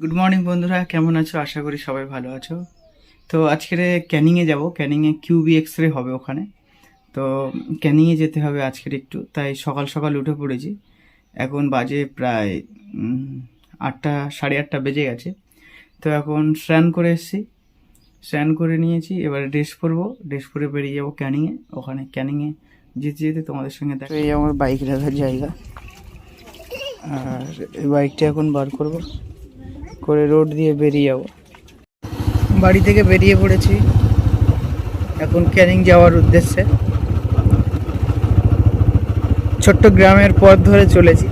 Good morning বন্ধুরা। কেমন আছো? আশা করি সবাই ভালো আছো। তো আজকের ক্যানিংয়ে যাব। ক্যানিংয়ে কিউবি এক্স রে হবে ওখানে। তো ক্যানিংয়ে যেতে হবে আজকের একটু। তাই সকাল সকাল উঠে পড়েছি। এখন বাজে প্রায় আটটা, সাড়ে আটটা বেজে গেছে। তো এখন স্নান করে এসেছি। স্নান করে নিয়েছি। এবারে ড্রেস পরবো। ড্রেস পরে বেরিয়ে যাব ক্যানিংয়ে ওখানে ক্যানিংয়ে যেতে যেতে তোমাদের সঙ্গে দেখা এই আমার বাইক রাখার জায়গা। আর এই বাইকটা এখন বার করব। করে রোড দিয়ে বেরিয়ে যাব। বাড়ি থেকে বেরিয়ে পড়েছি। এখন ক্যানিং যাওয়ার উদ্দেশ্যে। ছোট্ট গ্রামের পথ ধরে চলেছি।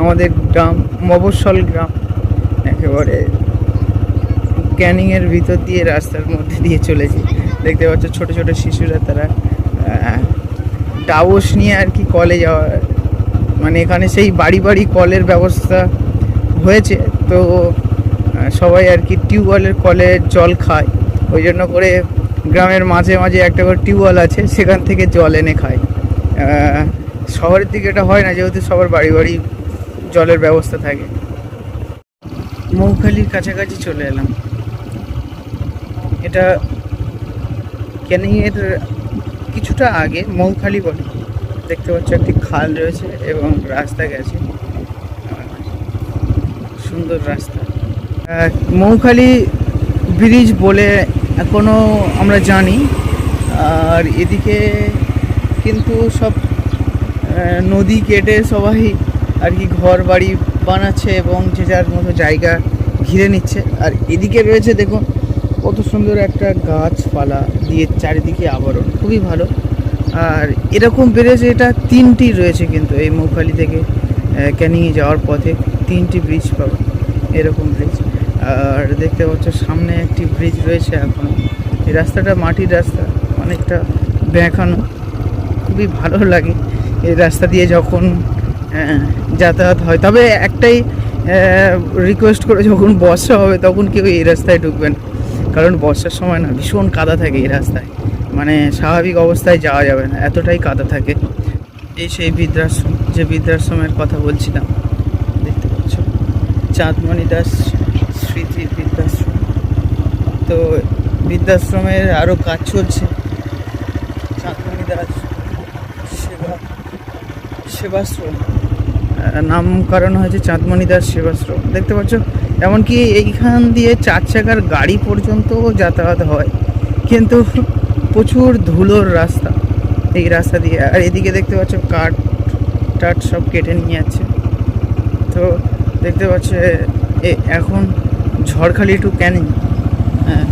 আমাদের গ্রাম, মফস্বল গ্রাম। একেবারে ক্যানিংয়ের ভিতর দিয়ে রাস্তার মধ্যে দিয়ে চলেছি। দেখতে পাচ্ছ ছোট ছোট শিশুরা তারা ডাবস নিয়ে আর কি কলে যাওয়া মানে এখানে সেই বাড়ি বাড়ি কলের ব্যবস্থা হয়েছে, তো সবাই আর কি টিউবওয়েলের কলে জল খায়। ওই জন্য করে গ্রামের মাঝে মাঝে একটা করে টিউবওয়েল আছে, সেখান থেকে জল এনে খায়। শহরের দিকে এটা হয় না, যেহেতু সবার বাড়ি বাড়ি জলের ব্যবস্থা থাকে। মৌখালির কাছাকাছি চলে এলাম। এটা ক্যানিংয়ের কিছুটা আগে মৌখালি বলে। দেখতে পাচ্ছ একটি খাল রয়েছে এবং রাস্তা গেছে। সুন্দর রাস্তা। মৌখালি ব্রিজ বলে এখনও আমরা জানি, আর এদিকে কিন্তু সব নদী কেটে সবাই আর কি ঘর বাড়ি বানাচ্ছে এবং যে যার মতো জায়গা ঘিরে নিচ্ছে। আর এদিকে রয়েছে দেখুন, কত সুন্দর একটা গাছপালা দিয়ে চারিদিকে আবরণ, খুবই ভালো। আর এরকম বেড়েছে এটা তিনটি রয়েছে কিন্তু এই মৌখালি থেকে ক্যানিংয়ে যাওয়ার পথে তিনটি ব্রিজ পাবো। এরকম ব্রিজ আর দেখতে পাচ্ছ সামনে একটি ব্রিজ রয়েছে এখন। এই রাস্তাটা মাটির রাস্তা অনেকটা বেঁকানো খুবই ভালো লাগে এই রাস্তা দিয়ে যখন আহ, যাতায়াত হয়। তবে একটাই রিকোয়েস্ট করে যখন বর্ষা হবে তখন কেউ এই রাস্তায় ঢুকবেন কারণ বর্ষার সময় না ভীষণ কাদা থাকে এই রাস্তায়। মানে স্বাভাবিক অবস্থায় যাওয়া যাবে না এতটাই কাদা থাকে। এই সেই বৃদ্ধাশ্রম যে বৃদ্ধাশ্রমের কথা বলছিলাম। চাঁদমণি দাস স্মৃতি বৃদ্ধাশ্রম। তো বৃদ্ধাশ্রমের আরও কাজ চলছে। চাঁদমণি দাস সেবা, সেবাশ্রম। নামকরণ হয়েছে চাঁদমণি দাস সেবাশ্রম। দেখতে পাচ্ছ, এমনকি এইখান দিয়ে চার চাকার গাড়ি পর্যন্ত যাতায়াত হয়। কিন্তু প্রচুর ধুলোর রাস্তা এই রাস্তা দিয়ে। আর এদিকে দেখতে পাচ্ছ কাঠ টাট সব কেটে নিয়ে যাচ্ছে। তো দেখতে পাচ্ছে এখন ঝড়খালি টু ক্যানিং। হ্যাঁ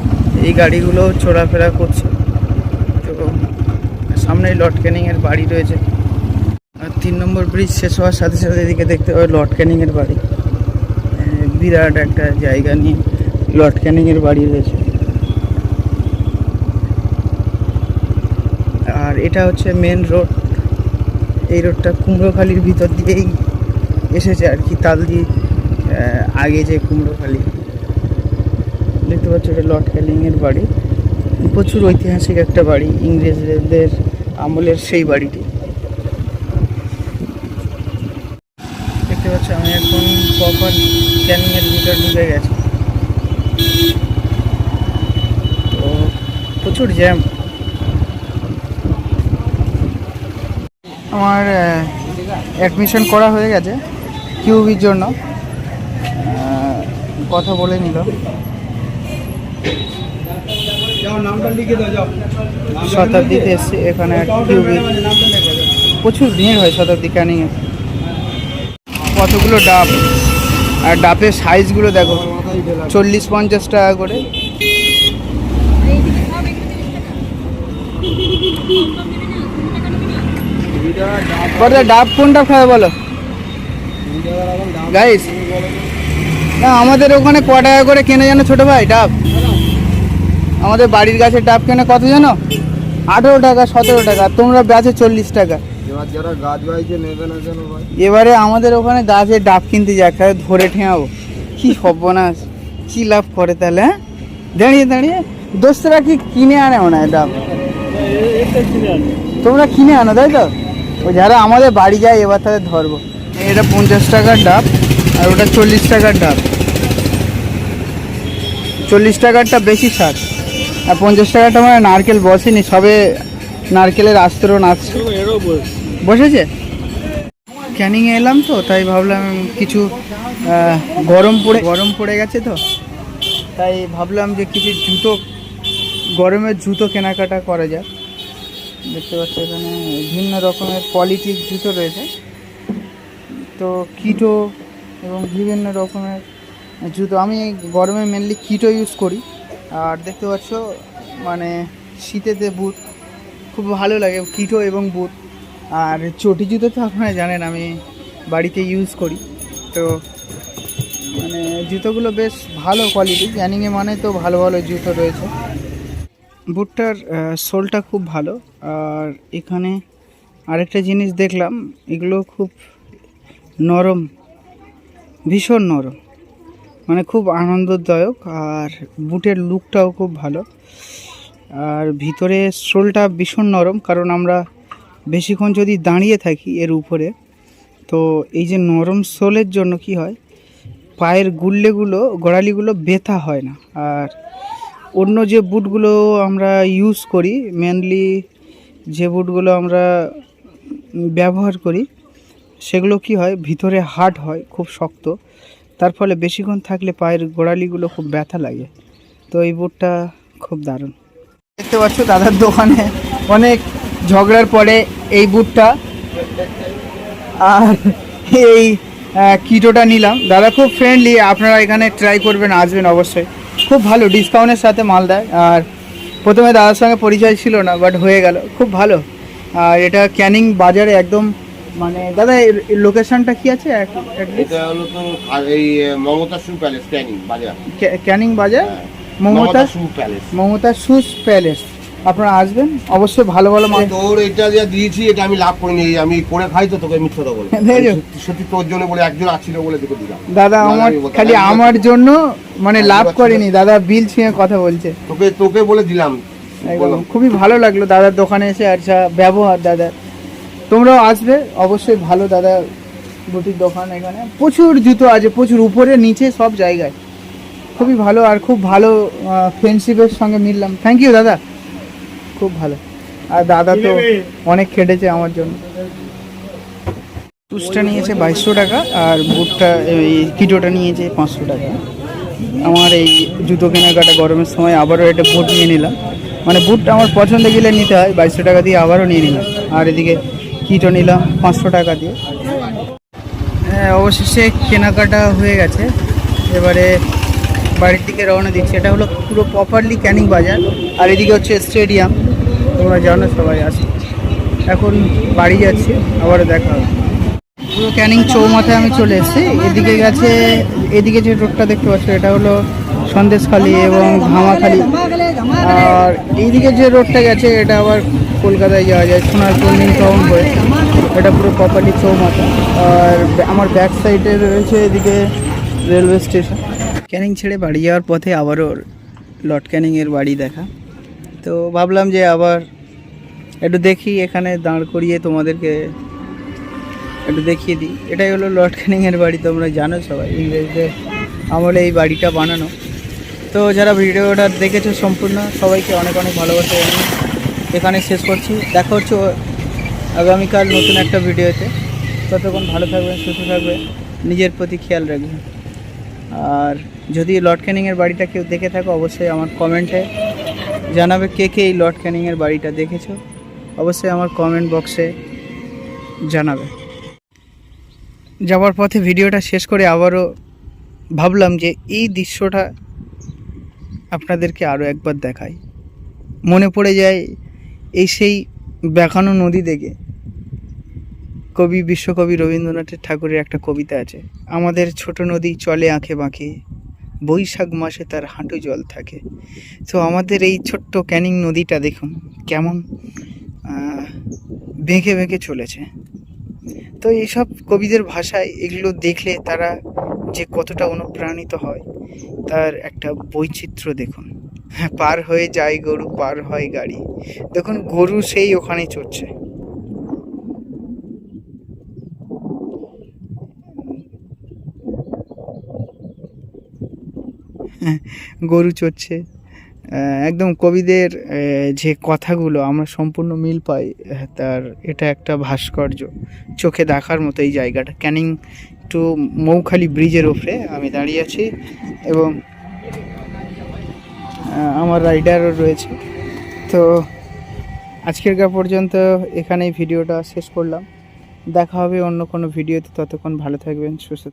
এই গাড়িগুলো চলাফেরা করছে। তো সামনেই লর্ড ক্যানিংয়ের বাড়ি রয়েছে। আর তিন নম্বর ব্রিজ শেষ হওয়ার সাথে সাথে এদিকে দেখতে পাবে লর্ড ক্যানিংয়ের বাড়ি। বিরাট একটা জায়গা নিয়ে লর্ড ক্যানিংয়ের বাড়ি রয়েছে। আর এটা হচ্ছে মেন রোড এই রোডটা কুমড়োখালির ভিতর দিয়েই এসেছে আর কি তাল দিয়ে আহ, আগে যে কুমড়োখালি দেখতে পাচ্ছ এটা লর্ড ক্যানিংয়ের বাড়ি। প্রচুর ঐতিহাসিক একটা বাড়ি, ইংরেজদের আমলের সেই বাড়িটি। দেখতে পাচ্ছ, আমি এখন প্রপার ক্যানিংয়ের ভিতর ঢুকে গেছি। তো প্রচুর জ্যাম আমার অ্যাডমিশন করা হয়ে গেছে কিউবির জন্য। কথা বলে নিল। শতাব্দীতে এসছে এখানে প্রচুর ভিড় হয় শতাব্দী ক্যানিংয়ে কতগুলো ডাব? আর ডাবের সাইজগুলো দেখো। চল্লিশ পঞ্চাশ টাকা করে। ডাব কোনটা খাবে বলো? গাইস না আমাদের ওখানে ক টাকা করে কেনে জানো ছোট ভাই ডাব? আমাদের বাড়ির গাছের ডাব কেনে কত জানো? আঠেরো টাকা সতেরো টাকা তোমরা বেচে চল্লিশ টাকা। এবার গাছ না আমাদের ওখানে গাছের ডাব কিনতে যাক ধরে ঠেঙাবো কি সর্বনাশ কি লাভ করে তাহলে হ্যাঁ? দাঁড়িয়ে দাঁড়িয়ে দোস্তরা কি কিনে আনে হয় ডাব? তোমরা কিনে আনো তাই তো? ও যারা আমাদের বাড়ি যায় এবার তাদের ধরবো। এটা পঞ্চাশ টাকার ডাব। আর ওটা চল্লিশ টাকার ডাব। চল্লিশ টাকারটা বেশি স্বাদ আর পঞ্চাশ টাকাটা মানে নারকেল বসেনি, সবে নারকেলের আস্তরণ আছে। বসেছে? ক্যানিংয়ে এলাম তো, তাই ভাবলাম কিছু গরম পড়ে গরম পড়ে গেছে তো। তাই ভাবলাম যে কিছু জুতো, গরমের জুতো কেনাকাটা করা যাক। দেখতে পাচ্ছ এখানে ভিন্ন রকমের কোয়ালিটির জুতো রয়েছে। তো কিটো এবং বিভিন্ন রকমের জুতো। আমি গরমে মেনলি কিটো ইউজ করি। আর দেখতে পাচ্ছ মানে শীতেতে বুট খুব ভালো লাগে, কিটো এবং বুট। আর চটি জুতো তো আপনারা জানেন, আমি বাড়িতে ইউজ করি। তো মানে জুতোগুলো বেশ ভালো কোয়ালিটি ক্যানিংয়ে মানে তো ভালো ভালো জুতো রয়েছে। বুটটার সোলটা খুব ভালো। আর এখানে আরেকটা জিনিস দেখলাম, এগুলো খুব নরম ভীষণ নরম। মানে খুব আনন্দদায়ক আর বুটের লুকটাও খুব ভালো। আর ভিতরে সোলটা ভীষণ নরম, কারণ আমরা বেশিক্ষণ যদি দাঁড়িয়ে থাকি এর উপরে, তো এই যে নরম সোলের জন্য কি হয়, পায়ের গুল্লেগুলো, গোড়ালিগুলো ব্যথা হয় না। আর অন্য যে বুটগুলো আমরা ইউজ করি মেনলি যে বুটগুলো আমরা ব্যবহার করি সেগুলো কি হয়? ভিতরে হার্ড হয়, খুব শক্ত। তার ফলে বেশিক্ষণ থাকলে পায়ের গোড়ালিগুলো খুব ব্যথা লাগে। তো এই বুটটা খুব দারুণ। দেখতে পাচ্ছ দাদার দোকানে অনেক ঝগড়ার পরে এই বুটটা। আর এই কিটোটা নিলাম। দাদা খুব ফ্রেন্ডলি আপনারা এখানে ট্রাই করবেন, আসবেন অবশ্যই। খুব ভালো ডিসকাউন্টের সাথে মাল দেয়। আর প্রথমে দাদার সঙ্গে পরিচয় ছিল না বাট হয়ে গেল। খুব ভালো। আর এটা ক্যানিং বাজারে একদম মানে দাদা লোকেশনটা কি আছে? এক- at least? এটা হলো তো এই মমতা শু প্যালেস ক্যানিং বাজার। ক্যানিং বাজার। Mamata shoe palace Mamata shoes palace আপনারা আসবেন? অবশ্যই ভালো ভালো মাল তোর এটা যা দিয়েছি এটা আমি লাভ করিনি। আমি করে খাই তো তোকে মিথ্যা বলে। সত্যি- তোর জন্য বলে একজন আসছিল বলে তোকে দিলাম। দাদা আমার খালি আমার জন্য মানে লাভ করেনি। দাদা বিল ছুঁয়ে কথা বলছে। তোকে তোকে বলে দিলাম। খুবই ভালো লাগল দাদার দোকানে এসে আচ্ছা ব্যবহার দাদা তোমরাও আসবে। অবশ্যই ভালো দাদা বুটির দোকান এখানে। প্রচুর জুতো আছে প্রচুর উপরে নিচে সব জায়গায়। খুবই ভালো আর খুব ভালো ফ্রেন্ডশিপের সঙ্গে মিললাম। থ্যাংক ইউ দাদা। খুব ভালো। আর দাদা তো অনেক খেটেছে আমার জন্য। শুজটা নিয়েছে বাইশশো টাকা আর বুটটা এই কিটোটা নিয়েছে পাঁচশো টাকা। আমার এই জুতো কেনাকাটা গরমের সময় আবারও একটা বুট নিয়ে নিলাম। মানে বুটটা আমার পছন্দ গেলে নিতে হয় বাইশশো টাকা দিয়ে আবারও নিয়ে নিলাম। আর এদিকে কিটো নিলাম পাঁচশো টাকা দিয়ে। হ্যাঁ অবশেষে কেনাকাটা হয়ে গেছে। এবারে বাড়ির দিকে রওনা দিচ্ছি। এটা হলো পুরো প্রপারলি ক্যানিং বাজার। আর এদিকে হচ্ছে স্টেডিয়াম তোমরা জানো সবাই আছে। এখন বাড়ি যাচ্ছি, আবারও দেখা হবে। পুরো ক্যানিং চৌমাথায় আমি চলে এসেছি। এদিকে গেছে, এদিকে যে রোডটা দেখতে পাচ্ছ, এটা হলো সন্দেশখালি এবং ধামাখালি আর এইদিকে যে রোডটা গেছে, এটা আবার কলকাতায় যাওয়া যায় সোনারপুর নিউ টাউন হয়ে। এটা পুরো প্রপারলি চৌমাথা। আর আমার ব্যাক সাইডে রয়েছে এদিকে রেলওয়ে স্টেশন ক্যানিং ছেড়ে বাড়ি যাওয়ার পথে আবারও লর্ড ক্যানিংয়ের বাড়ি দেখা। তো ভাবলাম যে আবার একটু দেখি, এখানে দাঁড় করিয়ে তোমাদেরকে একটু দেখিয়ে দিই। এটাই হলো লর্ড ক্যানিংয়ের বাড়ি, তোমরা জানো সবাই, ইংরেজদের আমলে এই বাড়িটা বানানো। তো যারা ভিডিওটা দেখেছ সম্পূর্ণ, সবাইকে অনেক অনেক ভালোবাসা এখানে শেষ করছি। দেখা হচ্ছে আগামীকাল নতুন একটা ভিডিওতে। ততক্ষণ ভালো থাকবেন, সুস্থ থাকবেন, নিজের প্রতি খেয়াল রাখবেন। আর যদি লর্ড ক্যানিংয়ের বাড়িটা কেউ দেখে থাকো, অবশ্যই আমার কমেন্টে জানাবে কে কে এই লর্ড ক্যানিংয়ের বাড়িটা দেখেছ। অবশ্যই আমার কমেন্ট বক্সে জানাবে। যাওয়ার পথে ভিডিওটা শেষ করে আবারও ভাবলাম যে এই দৃশ্যটা আপনাদেরকে আরও একবার দেখাই। মনে পড়ে যায় এই সেই বেখানো নদী দেখে কবি, বিশ্বকবি রবীন্দ্রনাথ ঠাকুরের একটা কবিতা আছে। আমাদের ছোট নদী চলে আঁকে বাঁকে বৈশাখ মাসে তার হাঁটু জল থাকে। তো আমাদের এই ছোট্ট ক্যানিং নদীটা দেখুন, কেমন বেঁকে বেঁকে চলেছে। তো এইসব কবিদের ভাষায় এগুলো দেখলে তারা যে কতটা অনুপ্রাণিত হয়, তার একটা বৈচিত্র্য দেখুন। পার হয়ে যায় গরু, পার হয় গাড়ি। দেখুন, গরু সেই ওখানে চড়ছে। গরু চড়ছে। একদম কবিদের যে কথাগুলো আমরা সম্পূর্ণ মিল পাই তার এটা একটা ভাস্কর্য। চোখে দেখার মতো এই জায়গাটা। ক্যানিং টু মৌখালি ব্রিজের ওপরে আমি দাঁড়িয়ে আছি এবং আমার রাইডারও রয়েছে। তো আজকের গা পর্যন্ত এখানেই ভিডিওটা শেষ করলাম। দেখা হবে অন্য কোনো ভিডিওতে। ততক্ষণ ভালো থাকবেন, সুস্থ